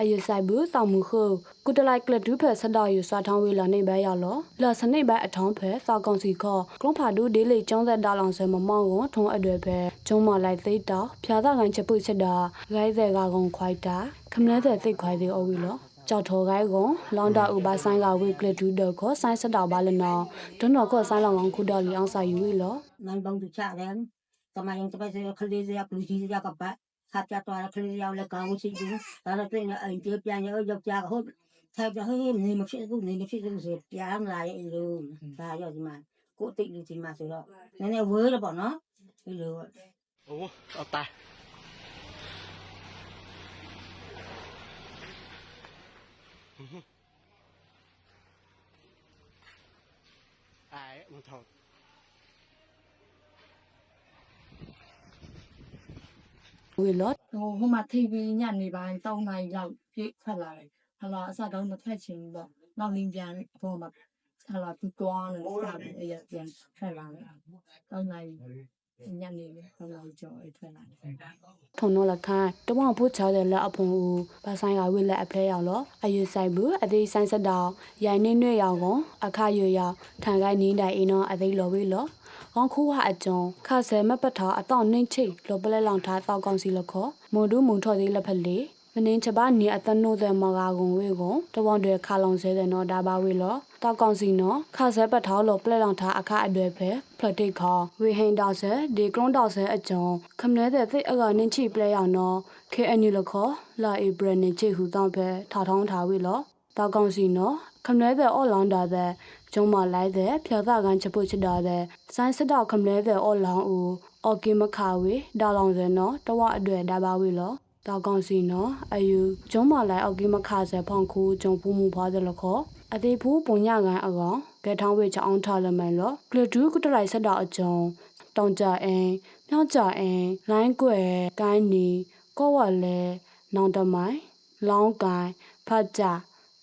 အယဆိုင်ဘူးစောင့်မှုခုကုတလိုက် ကလဒူးဖက်ဆက်တော်ယူစွာထောင်းဝေလာနေပဲရောက်လောလာစနေပဲအထောင်းဖက်စောက်ကောင်စီခေါကလုံးဖာဒူဒေးလေကျောင်းသက်တာလောင်ဆဲမမောင်းကိုထုံးအတွေ့ဖက်ကျုံမလိုက်သိတောက်ဖြာသာကန်ချက်ပုတ်ချက်တာဂိုင်းတဲ့ကကုံခွိုက်တာခမလဲတဲ့သိခွိုက်သေးအဝီလောကြောက်ထော်ကိုင်းကွန်လောင်တာဥပါဆိုင်ကဝေကလဒူးတော့ခေါဆိုင်စတော်ပါလနော်ဒွန်းတော်ခေါဆိုင်လောင်ကောင်ခုတော်လီအောင်ဆိုင်ယူဝီလောနိုင်ပေါင်းသူချတယ်ကမယုံတပတ်စရခလေးစရပလူကြီးစရကပတ် ခါပြတော့ခလေးရောက်လက်ကောင်းရှိဘူးဒါတော့ပြင်အိမ်ပြေးပြန်ရောယောက်ျားဟုတ်ထိုက်ပြဟေးနေမဖြစ်ဘူးနေမဖြစ်ဘူးဆိုပြန်လာရဲ့လို့ဒါရောဒီမှာကိုတိတ်လူဒီမှာဆိုတော့နည်းနည်း ဝေလော့ဟိုဟိုမှာထိပ်ပြီးညနေပိုင်း3နာရီလောက်ပြည့်ထွက်လာတယ်ဟလာအစတော့မထွက်ချင်ဘူးပေါ့နောက်လင်းပြန်အပေါ်မှာဟလာသူတွားလို့စပြီးအရပြန်ထွက်လာတယ်3နာရီညနေခလာကြော်ထွက်လာတယ်ဖုန်တော့လခိုင်တဝောင်ဖို့ချောတဲ့လက်အဖုန်ကိုဗဆိုင်ကဝိလက်အဖလဲရောက်လို့အယူဆိုင်ဘူးအသေးဆိုင်စတောင်ရိုင်နေနှွေရောက်ကုန်အခါရွရောက်ထန်ကိုင်းနင်းတိုင်အင်းတော့အသေးလော်ဝေးလို့ ကောင်းခိုးဟာအကျုံခါဆဲမပတ်ထားအတော့နှင်းချိလောပလဲလောင်ထားတောက်ကောင်းစီလခောမိုဒူးမုံထော်သေးလက်ဖက်လေမင်းချပါနီအတနိုးတဲ့မကာကွန်ဝေကွန်တဝန်တွေခါလောင်ဆဲတဲ့နော်ဒါပါဝေလောတောက်ကောင်းစီနော်ခါဆဲပတ်ထားလောပလဲလောင်ထားအခအတွေ့ဖဲဖလတိတ်ခေါဝေဟိန်တောက်ဆဲဒီကရွန်တောက်ဆဲအကျုံခမလဲတဲ့သိအကနင်းချိပလဲရောက်နော် KNU လခောလာဧပြီနေချိဟူတောင်းဖဲထောက်ထောင်းထားဝေလော တောက်ကောင်းစီနော်ခမလဲတဲ့အော်လောင်းတာတဲ့ကျုံမလိုက်တဲ့ဖြာသာကန်ချပုတ်ချတာတဲ့ဆိုင်းစတော့ခမလဲတဲ့အော်လောင်းဦးအော်ကီမခါဝေဒါလောင်စဲနော်တဝအတွေ့ဒါပါဝေလောတောက်ကောင်းစီနော်အယူကျုံမလိုက်အော်ကီမခါစဲဖောင်ခူကျုံပူမှုဖွားတဲ့လခောအသေးဘူးပုံညကန်အကောင်ကဲထောင်းဝေချအောင်ထားလမယ်လောကလဒူးကတလိုက်ဆက်တော့အကျုံတောင်ကြအင်းမြောက်ကြအင်းလိုင်းကွယ်ကိုင်းနီကောဝလဲနောင်တမိုင်လောင်းကိုင်ဖတ်ကြ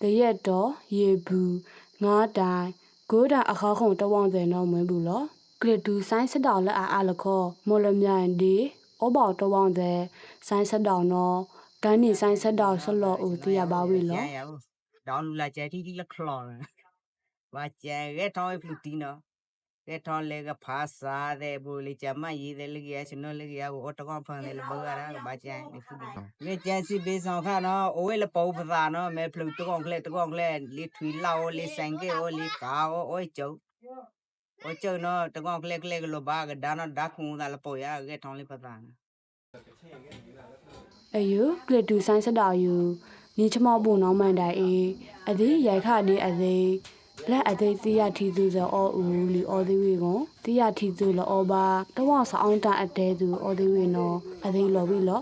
တရက်တော်ရေဘူးငါးတိုင်ဂိုးတာအခါခုံတဝောင်းတဲ့နော်မွေးဘူးလောကလဒူးဆိုင်စတောက်လက်အားအားလခောမော်လမြိုင်ဒီဩဘောက်တဝောင်းတဲ့ဆိုင်စတောက်နော်ကန်းနီဆိုင်စတောက်ဆလောဦးတရပါဝေလောကျန်ရဘူးတောင်းလူလာကျဲတီတီလက်ခလော်ဘာကျဲရဲထောင်းဖလူတီနော် ရဲထောင်းလေကဖာစာတဲ့ဘူလေချမရေးတဲ့လေကရစနော်လေကရကိုတကောင်ဖန်တယ်ဘောရတာဘာကျန်ဒီဖလူလေကျန်စီဘေးဆောင်ခါနော်အိုဝဲလပေါပသာနော်မဲဖလူတကောင်ကလေးတကောင်ကလေးလေထွီလောက်လေဆိုင်ကေအိုလေကာအိုကျုပ်အိုကျုပ်နော်တကောင်ကလေးကလေးကလောဘာကဒါနော်ဒါခုံဒါလပေါ်ရရဲထောင်းလေပသာနော်အယူကလတူဆိုင်စတာယူနီချမောပုံနောင်းမန်တိုင်အေးအသည်ရိုက်ခဒီအသည် လက်အသည်တိယထီသူဇောအောဦးလီအောသေးဝေကွန်တိယထီသူလောပါတဝဆောင်းတအတဲသူအောသေးဝေနော်အသည်လောပြီလော